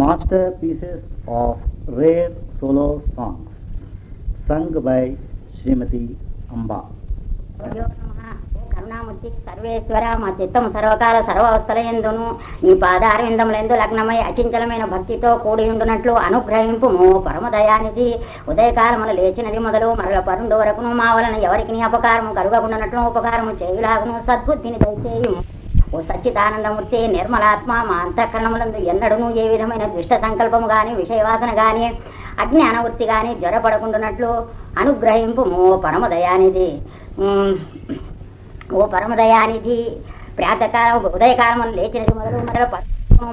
masterpieces of rare solo songs sung by Srimati Amba. కరుణామూర్తి సర్వేశ్వర మా చిత్తం సర్వకాల సర్వావస్థలయందును నీ పాదారవిందములందు లగ్నమై అచించలమైన భక్తితో కూడి ఉండునట్లు అనుగ్రహింపు పరమదయానిధి. ఉదయకాలమున లేచినది మొదలు మరల పరుండు వరకును మా వలన ఎవరికి నీ అపకారము కరుగకుండానట్లు ఉపకారము చేయులాగును. సద్బుద్ధిని దయచేయము. ఓ సచ్చిదానందమూర్తి నిర్మలాత్మ మా అంతఃకరణములందు ఎన్నడూ ఏ విధమైన దుష్ట సంకల్పము కానీ విషయవాసన గాని అజ్ఞానవృత్తి కానీ జ్వరపడకుండానట్లు అనుగ్రహింపు ఓ పరమదయానిధి. ఓ పరమదయానిధి ప్రాతకాలం ఉదయకాలం లేచినది మొదలు మరల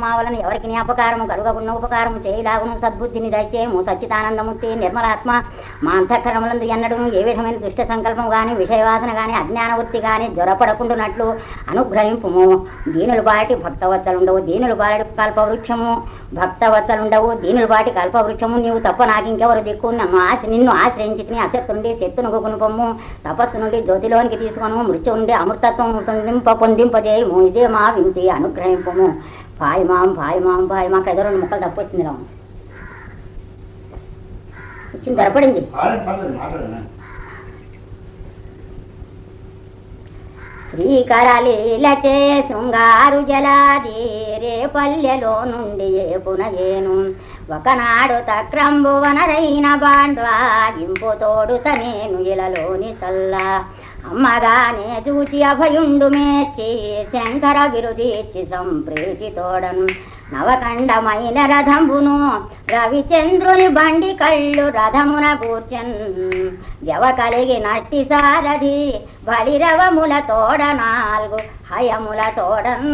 మా వలన ఎవరికి అపకారము కలుగకున్న ఉపకారము చేయలాగును. సద్బుద్ధిని దయచేయము సచ్చిదానందమూర్తి నిర్మలాత్మ మా అంతఃకరములందు ఎన్నడూ ఏ విధమైన దుష్ట సంకల్పం కానీ విషయవాసన అజ్ఞాన అజ్ఞానవృత్తి కానీ జ్వరపడకుండునట్లు అనుగ్రహింపుము. దీనులు బాటి భక్తవత్సలుండవు దీనులు బాటి కల్పవృక్షము భక్తవత్సలుండవు దీనులు బాటి కల్పవృక్షము నీవు తప్ప నాకు ఇంకెవరు దిక్కు? నన్ను ఆశ నిన్ను ఆశ్రయించి అసత్తు నుండి శక్తును గుణపము తపస్సు నుండి జ్యోతిలోనికి తీసుకొను. మృత్యు నుండి అమృతత్వం పొందింప పొందింపజేయము. ఇదే మా వింతి అనుగ్రహింపము. పాయి మాం పాయి మాం పాయి మాకు ఎదురు రెండు ముక్కలు తప్పొచ్చింది రా వచ్చింది ధరపడింది శ్రీకరలీలచే శృంగారు జలాది రే పల్లెలో నుండి ఏపునయేను ఒకనాడు తక్రంబు వనరైన బాండ్వా ఇంపు తోడుత నేను ఇలలోని చల్ల. అమ్మగానే చూచి అభయుండు మేచి శంకర విరుదీర్చి సంప్రీతితోడను. నవకండమైన రథంబును రవిచంద్రుని బండి కళ్ళు రథమున కూర్చన్. జవ కలిగి నట్టి సారథి బడిరవముల తోడ నాలుగు హయముల తోడన్.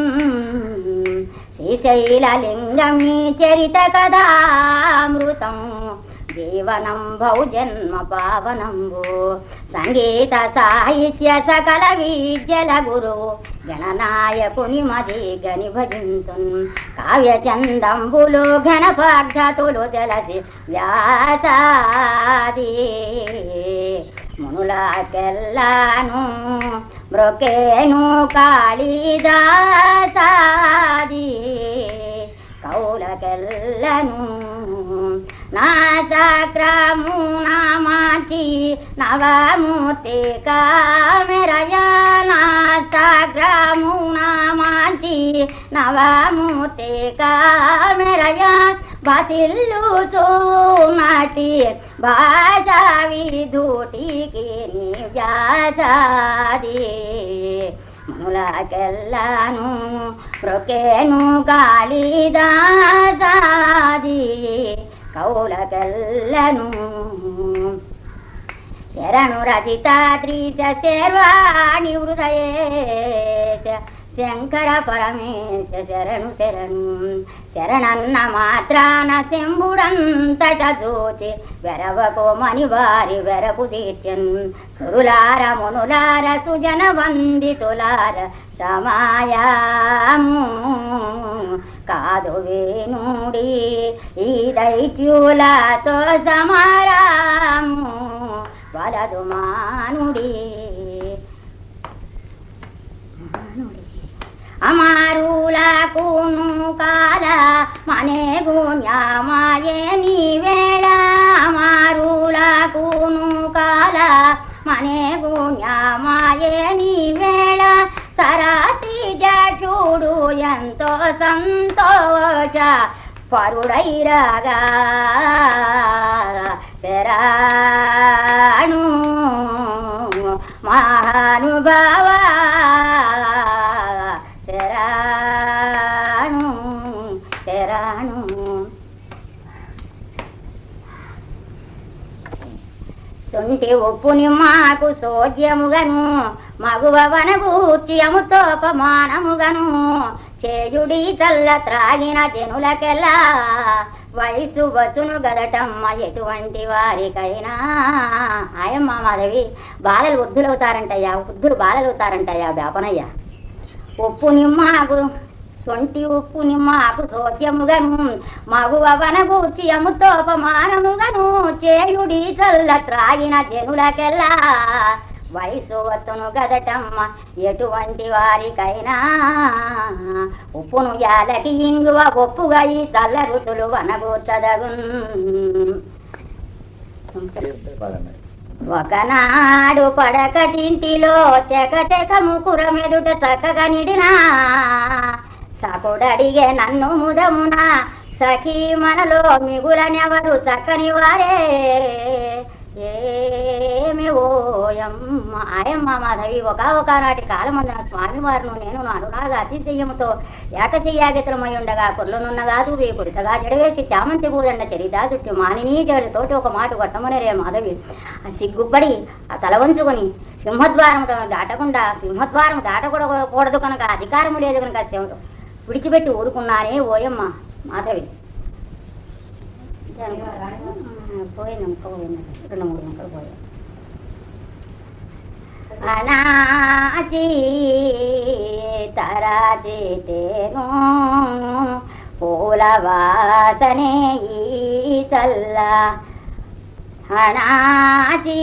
శ్రీశైల చరిత కథామృతం. జీవనం భౌ జన్మ పావనంబు సంగీత సాహిత్య సకల విద్యల గురు గణనాయకుని మది గని భజింతున్ కావ్య చందంబులు ఘన ఘనపార్థతులు తెలసి వ్యాసాది మునులాకెల్లాను బ్రొకేను కాళిదాసాది కౌలకెల్లను నా సక్రము నామాచి నవమూర్తి కామెరయ నా సక్రము నామాచి నవమూర్తి కామెరయ బసిల్లు చూనటి భాషా విధూటికి నీ వ్యాసాది ములకెల్లాను ప్రొకేను కాళిదాసాది కౌలకెల్లను శరణు రచితాద్రీశ శర్వాణి హృదయేశ శంకర పరమేశ శరణు శరణు శరణన్న మాత్రాన శంభుడంతట చూచి వెరవకోమని వారి వెరపు తీర్చన్ సురులార మునులార సుజన వందితులార సమాయాము కాదు వేణుడి ఈ దైత్యులతో సమారాము వలదు మానుడి. అమారులకును కాల మనే గుణ్యమాయే నీ వేళ అమారులకును కాల మనే గుణ్యమాయే నీ వేళ సరాసి చూడు ఎంతో సంతోష పరుడైరాగా శరాణు మహానుభావ శరాణు శరాణు సొంటి ఉప్పుని మాకు సోద్యముగను మగువనగూర్చి అముతోపమానముగను చేయుడి చల్ల త్రాగిన జనులకెల్లా వయసు వచ్చును గడటమ్మ ఎటువంటి వారికైనా. ఆయమ్మ మాధవి బాలలు వృద్ధులవుతారంటయ్యా వృద్ధులు బాలలు అవుతారంటయ్యా వేపనయ్యా ఉప్పు నిమ్మాకు సొంటి ఉప్పు నిమ్మాకు సోద్యముగను. మగువనగూర్చి అముతోపమానముగను చేయుడి చల్ల త్రాగిన జనులకెల్లా వయసు వత్తును గదటమ్మ ఎటువంటి వారికైనా ఉప్పును యాలకి ఇంగువ ఒప్పుగా ఈ చల్ల ఋతులు వనగూర్చదగున్. ఒకనాడు పడకటింటిలో చెకటెక ముకురమెదుట చక్కగా నిడినా. సకుడడిగే నన్ను ముదమున సఖీ మనలో మిగులనెవరు చక్కని వారే. ఏమి ఓయమ్మ ఆయమ్మ మాధవి ఒక ఒకనాటి కాలమందున స్వామివారును నేను అనురాగ అతిశయముతో ఏకశయ్యాగతులమై ఉండగా కుర్లనున్నగాదు వేపుడితగా జడవేసి చామంతి పూదండ చరిత చుట్టి మానినీ జడితోటి ఒక మాట కొట్టమనిరే మాధవి. సిగ్గుపడి ఆ తల వంచుకొని సింహద్వారం దాటకుండా సింహద్వారం దాటకూడదు కనుక అధికారము లేదు కనుక విడిచిపెట్టి ఊరుకున్నానే ఓయమ్మ మాధవి. పోయింది పోయింది రెండు మూడు ముక్కలు పోయాయి అనాచి తరాచితేను పూల వాసనే ఈ చల్ల. అనాచి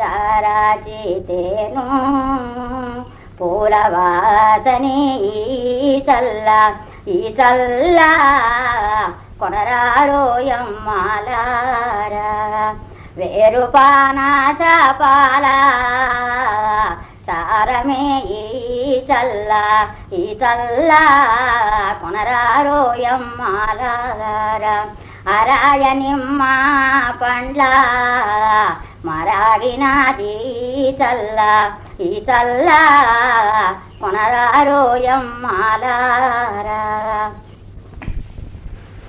తరాచితేను పూల వాసనే ఈ చల్ల. ఈ చల్ల కొనరారోయమ్మాలారా వేరు పానాస పాల సారమే ఈ చల్ల ఈ చల్ల కొనరారోయమ్మాలారా అరాయ నిమ్మ పండ్ల మరాగినాది చల్ల ఈ చల్ల కొనరారోయమ్మాలారా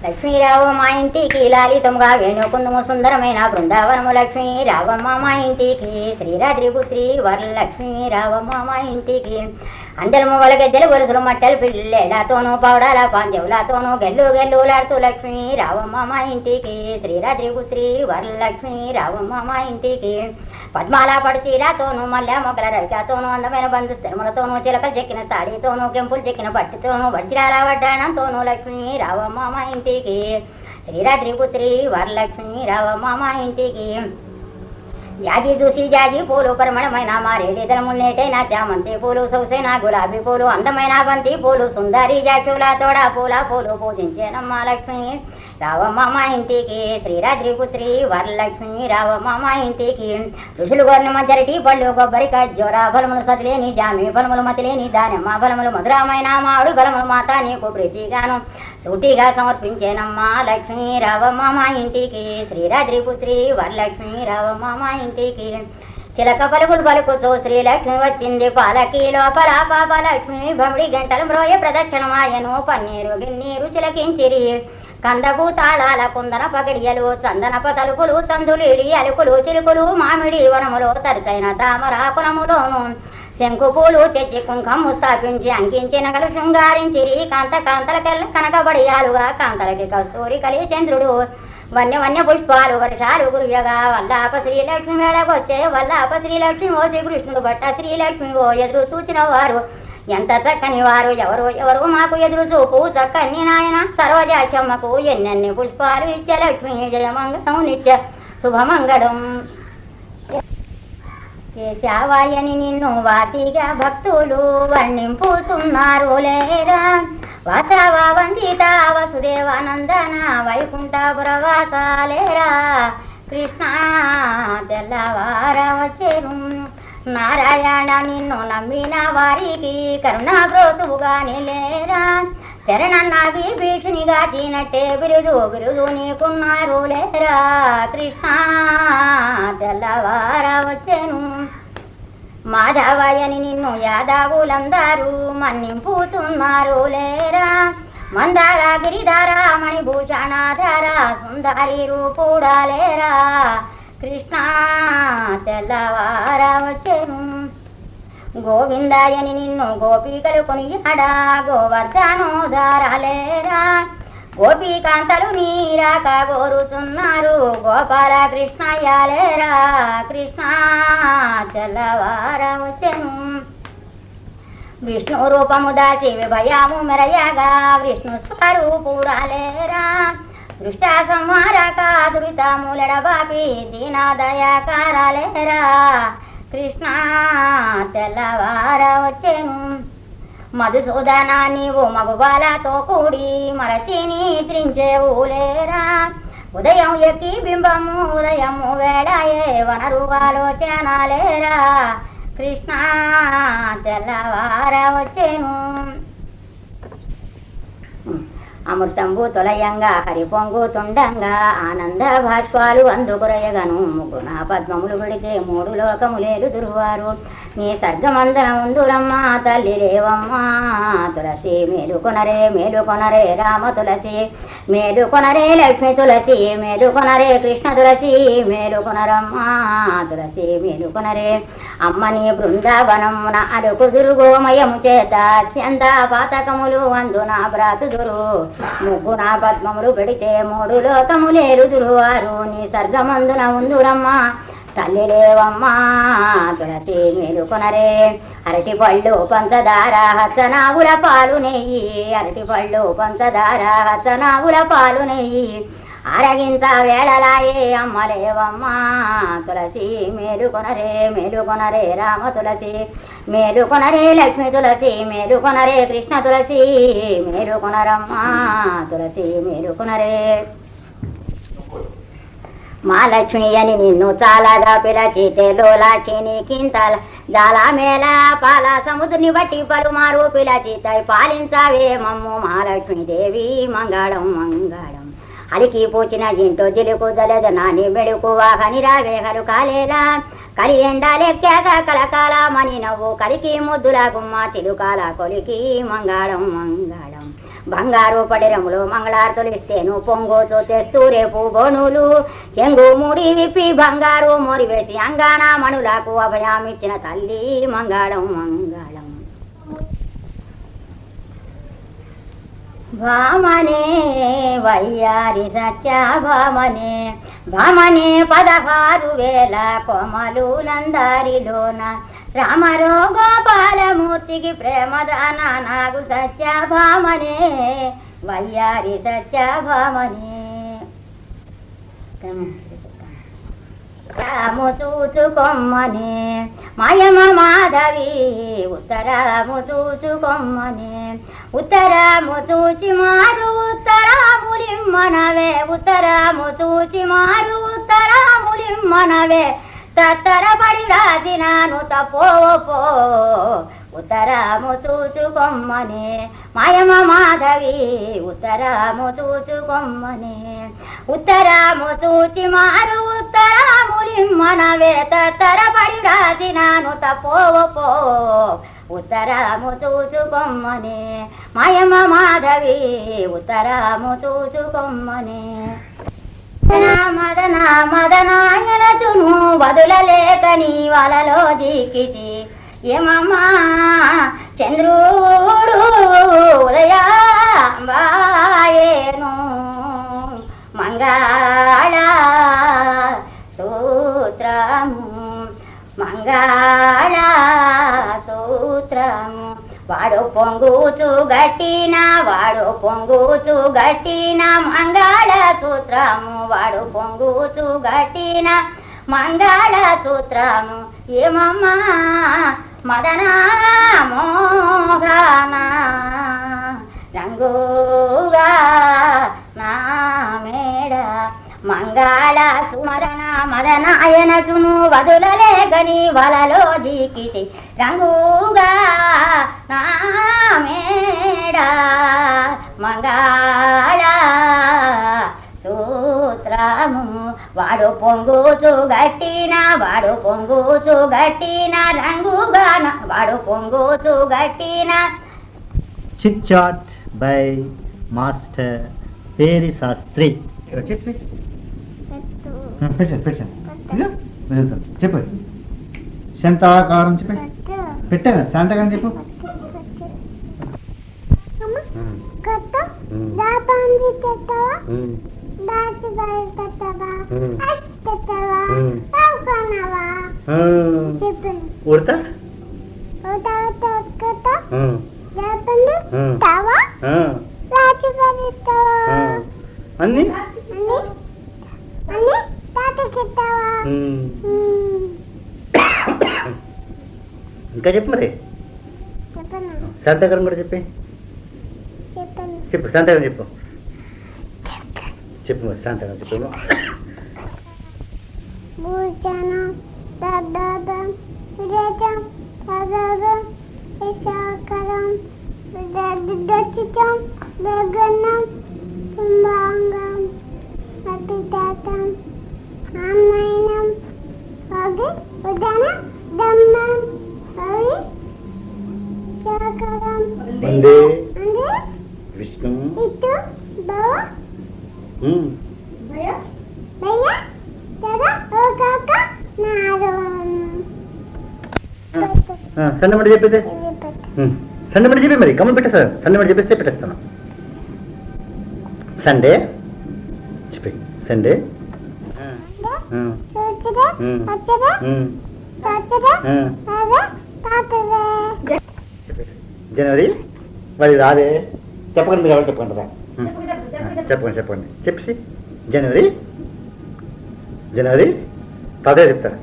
లక్ష్మీరావు మా ఇంటికి లాలితముగా వేణుకుందము సుందరమైన బృందావనము లక్ష్మీరావమ్మ మా ఇంటికి శ్రీరాద్రి పుత్రి మా ఇంటికి. అందరము వలగద్దెలు గొలుసులు మట్టలు పిల్లెలతోనూ పౌడాల పాంజవులతోనూ గెల్లు గెల్లులాడుతూ లక్ష్మి రావమ్మ మా ఇంటికి శ్రీరాద్రి పుత్రి వరలక్ష్మీ రావమ్మ మా ఇంటికి. పద్మాల పడుచీలతోనూ మల్లె మొక్కల రవికాతోనూ అందమైన బంధు స్థిరములతోనూ చిలకలు చెక్కిన సాడీతోనూ కెంపులు చెక్కిన పట్టితోనూ వజ్రాల వడ్డాణంతోనూ లక్ష్మీ రావమ్మ మా ఇంటికి. శ్రీరాద్రి పుత్రి వరలక్ష్మీ రావమ్మ మా ఇంటికి. యాజి చూసి జాజి పూలు పరిమళమైన మారేడి దళమున్నేటైన చామంతి పూలు సొగసైన గులాబీ పూలు అందమైన బంతి పూలు సుందరి జాచుల తోడా పూల పూలు పూజించేనమ్మ లక్ష్మి. రావమ్మ మా ఇంటికి శ్రీరాద్రి పుత్రి వరలక్ష్మి రావమ్మ మా ఇంటికి. ఋషులు గోరిన మధ్యరటి పళ్ళు కొబ్బరికాయ జ్వర బలములు సతిలేని జామి బలములు మతిలేని దానిమ్మ బలములు మధురమైన మాడు బలములు మాత నీకు ప్రీతిగాను. సూటిగా సమర్పించేనమ్మా లక్ష్మీ రావమ్మ మా ఇంటికి శ్రీరాద్రి పుత్రి వరలక్ష్మి రావమ్మ మా ఇంటికి. చిలక పలుకులు పలుకుతూ శ్రీలక్ష్మి వచ్చింది పాలకి లోపల. పాప లక్ష్మి బమిడి గంటలు మ్రోయ ప్రదక్షిణమాయను పన్నీరు గిన్నీరు చిలకించిరి. కందపు తాళాల కుందన పగడియలు చందనప తలుపులు చందులిడి అలుకులు చిలుకులు మామిడి వనములో తరిసైన తామరాకులములోను శంకు పూలు తెచ్చి కుంకము స్థాపించి అంకించి నగలు శృంగారించిరి కాంత కాంతలకెల్ల కనకబడియాలుగా కాంతలకి కస్తూరి కలి చంద్రుడు. వన్య వన్య పుష్పాలు వర్షాలు గురియగా వల్లాప శ్రీలక్ష్మి మేడకొచ్చే వల్లాప శ్రీలక్ష్మి ఓ శ్రీకృష్ణుడు బట్ట శ్రీలక్ష్మి ఓ ఎదురు చూచిన వారు. ఎంత చక్కని వారు ఎవరు ఎవరు మాకు ఎదురు చూపు చక్కని నాయన సర్వజాక్షమ్మకు ఎన్నెన్ని పుష్పాలు ఇచ్చే లక్ష్మి జయమంగళం నిత్య శుభమంగళం. కేశావాయని నిన్ను వాసిగా భక్తులు వర్ణింపుతున్నారు లేదా? వాసవ వందిత వసుదేవానందన వైకుంఠపురవాసాలేరా కృష్ణ తెల్లవార వచ్చేను. నారాయణ నిన్ను నమ్మిన వారికి కరుణా బ్రోతువుగా నిలేరా. శరణన్న విభీషునిగా తినట్టే బిరుదు బిరుదు నీకున్నారు లేరా. కృష్ణ తెల్లవార వచ్చెను. మాధవయ్యని నిన్ను యాదవులందరూ మన్నింపుతున్నారు లేరా. మందార గిరిధార మణిభూషణాధార సుందరి రూపుడాలేరా కృష్ణ తెల్లవార వచ్చెను గోవిందాయని నిన్ను గోపికలు కొనియాడా గోవర్ధనోదారాలేరా గోపికాంతలు నీరాక కోరుతున్నారు గోపాల కృష్ణయ్యాలేరా కృష్ణ తెల్లవార వచ్చెను విష్ణు రూపము దాచి విభయాము మెరయగా విష్ణు స్వరూపురాలేరా దృష్ట సంహారక దురితములడ బాపి దీనాదయాకారాలేరా. కృష్ణ తెల్లవార వచ్చేను. మధుసూదనా నీవు మగుబాలతో కూడి మరచి నిద్రించేవులేరా ఉదయం ఎక్కి బింబము ఉదయము వేడాయే వనరుగాలోచనాలేరా కృష్ణ తెల్లవార వచ్చేను. అమృతంబు తొలయంగా హరి పొంగుతుండంగా ఆనంద భాష్పాలు అందుకురయగను. ముగుణ పద్మములు విడితే మూడు లోకములేరు దురువారు. నీ సర్గమందరముందురమ్మ తల్లి లేవమ్మా. తులసి మేలుకొనరే మేలుకొనరే రామ తులసి. మేలుకొనరే లక్ష్మి తులసి మేలుకొనరే కృష్ణ తులసి. మేలుకొనరమ్మా తులసి మేలుకొనరే అమ్మని బృందావనమున అరుకు దురుగోమయము చేత అత్యంత పాతకములు అందున బ్రాతుదురు. ముగ్గున పద్మములు పెడితే మూడు లోకములేలు దురువారు. నీ సర్గమందున ఉందురమ్మా. తల్లి లేవమ్మా. తులసి కొనరే. అరటి పళ్ళు పంచదార హచ్చనావుల పాలు నెయ్యి. అరటి పళ్ళు పంచదార హచ్చనావుల పాలు నెయ్యి. అరగింత వేళలాయే అమ్మలేవమ్మా. తులసి మేలుకొనరే మేలుకొనరే రామ తులసి. మేలుకొనరే లక్ష్మి తులసి మేలుకొనరే కృష్ణ తులసి. మేలుకొనరమ్మ తులసి మేలుకొనరే మా లక్ష్మి అని నిన్ను చాలాగా పిలచితే లోలాక్షిని కింతల జాల మేళ పాల సముద్రుని బట్టి పలుమారు పిలచితాయి పాలించావే మమ్ము మహాలక్ష్మి దేవి మంగళం మంగళం. అలికి పూచిన ఇంటో జిలుకు జలద నాని మెడుకువా కని రావేహరు కాలేలా కలి ఎండాలెక్కాక కలకాలమని నవ్వు కలికి ముద్దుల గుమ్మ చిలుకాల కొలికి మంగళం మంగళం. బంగారు పడిరములు మంగళార్తులు ఇస్తేను పొంగోచు తెస్తూ రేపు గోనులు చెంగు ముడి విప్పి బంగారు మోరివేసి అంగాన మణులకు అభయామిచ్చిన తల్లి మంగళం మంగళం. భామనే వయ్యారి సత్య భామనే పదహారు వేల కొమలు నందారిలోన రామరో గోపాలమూర్తికి ప్రేమదాన నాగు సత్యభామనే వయ్యారి సత్య ఉత్తరము చూచుకొమ్మని. మాయమ మాధవి ఉత్తరము చూచుకొమ్మని. ఉత్తరము చూచి మారు ఉత్తరాములిమ్మనవే ఉత్తరము చూచి మారు ఉత్తరాములిమ్మనవే తత్తరపడి రాసినాను తప్పో పో. ఉత్తరము చూచుకొమ్మనే. మాయమ మాధవి ఉత్తరము చూచుకొమ్మనే. ఉత్తరము చూచి మారు ఉత్తరాములిమ్మనవే తత్తరపడి రాసినాను తప్పో పో ఉత్తరాము చూచుకొమ్మనే. మాయమ్మ మాధవి ఉత్తరము చూచుకొమ్మనే. మదనా మదనాయన చును వదులలేక నీ వలలో దిక్కితి ఏమమ్మా చంద్రుడు ఉదయాంబాయేను. మంగళ సూత్రము మంగళ సూత్రము. వాడు పొంగుచు గట్టిన వాడు పొంగుచు గట్టిన మంగళ సూత్రము. వాడు పొంగుచు గట్టిన మంగళ సూత్రము. ఏమమ్మా మదనా మోగాన రంగుగా నా మేడ మంగళ సుమరణ మదనాయన చును వదులలే గని వలలో దిక్కితి రంగుగా నా మేడ మంగళ సూత్రము వాడు పొంగుచు గట్టిన వాడు పొంగుచు గట్టిన రంగుగా నా- వాడు పొంగుచు గట్టిన Chit Chat by Master Peri Sastri. చెప్పి పెట్టాను పెట్టాను ఇదిగో, వెళ్తాను. చెప్పు. శాంతాకారం చెప్పి. పెట్టాను. శాంతకారం చెప్పు. కట్ట? ఉడతా అన్ని ఇంకా చెప్పు మరి శాంతకరం కూడా చెప్పి చెప్పు శాంతకరం చెప్పు చెప్పు మరి శాంతకరం చెప్పు భూషణం దద్దం విజయం పదం విశాకరం దచ్చితం గగనం కుంభాంగం అపితాతం అమ్మైనం అగి ఉదన దమ్మం అవి శాకరం వందే అంటే విష్ణు ఇటు సన్నమడి చెప్పేదే. ఉమ్. సండే చెప్పి మరి. గమని పెట్టేస్తా సండే మడి చెప్పేస్తే పెట్టేస్తాను. సండే. చెప్పి. సండే. జనవరి. మరి రాదే. చెప్పకండి ఎవరు చెప్పండి రా. చెప్పండి చెప్పండి. చెప్పేసి జనవరి జనవరి తాతయ్య చెప్తారు?